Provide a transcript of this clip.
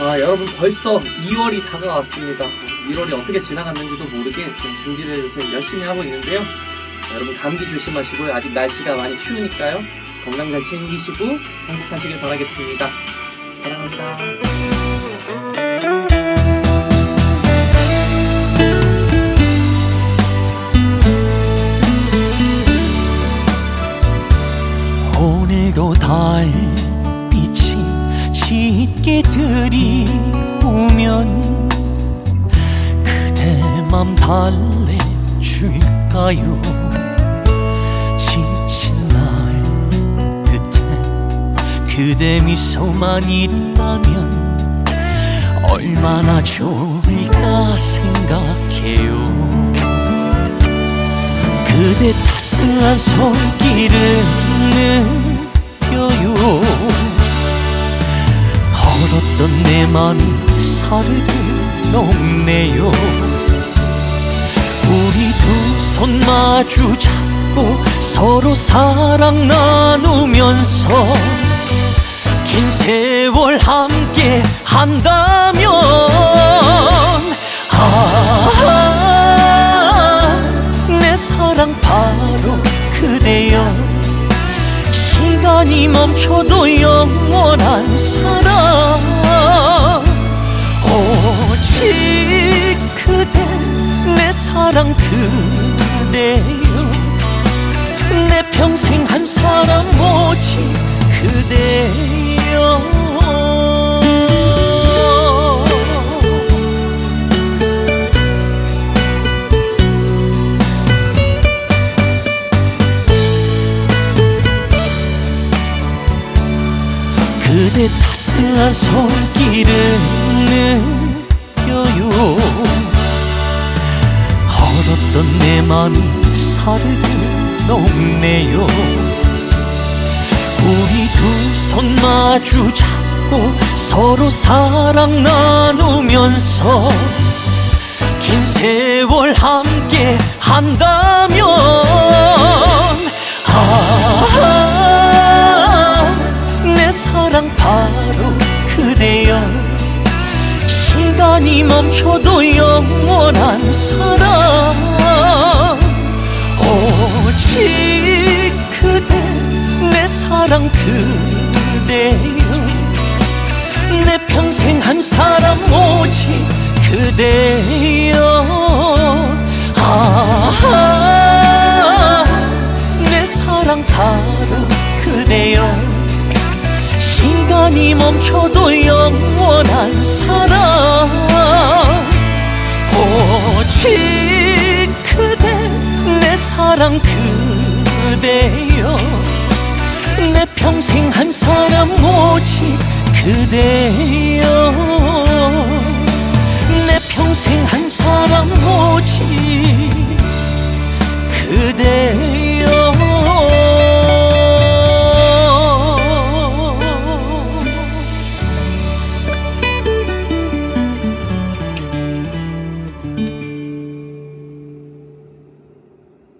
아 여러분 벌써 2월이 다가왔습니다. 1월이 어떻게 지나갔는지도 모르게 지금 준비를 요새 열심히 하고 있는데요. 여러분 감기 조심하시고요. 아직 날씨가 많이 추우니까요. 건강 잘 챙기시고 행복하시길 바라겠습니다. 사랑합니다. 오늘도 짙게 들이오면 그대 맘 달래줄까요? 지친 날 끝에 그대 미소만 있다면 얼마나 좋을까 생각해요. 그대 따스한 손길을 느껴요 얼었던 내 맘이 살을 녹네요. 우리 두 손 마주 잡고 서로 사랑 나누면서 긴 세월 함께 한다면 아, 내 사랑 바로 그대여. 시간이 멈춰도 영원한 사랑 그대여. 내 평생 한 사람 오직 그대여. 그대 따스한 손길을 맘이 살을 녹네요. 우리 두 손 마주 잡고 서로 사랑 나누면서 긴 세월 함께 한다면 아, 내 사랑 바로 그대여. 시간이 멈춰도 영원한 사랑 사랑 그대여. 내 평생 한 사람 오직 그대여. 아, 내 사랑 바로 그대여. 시간이 멈춰도 영원한 사랑. 오직 그대 내 사랑 그대여 한 사람 오직 그대여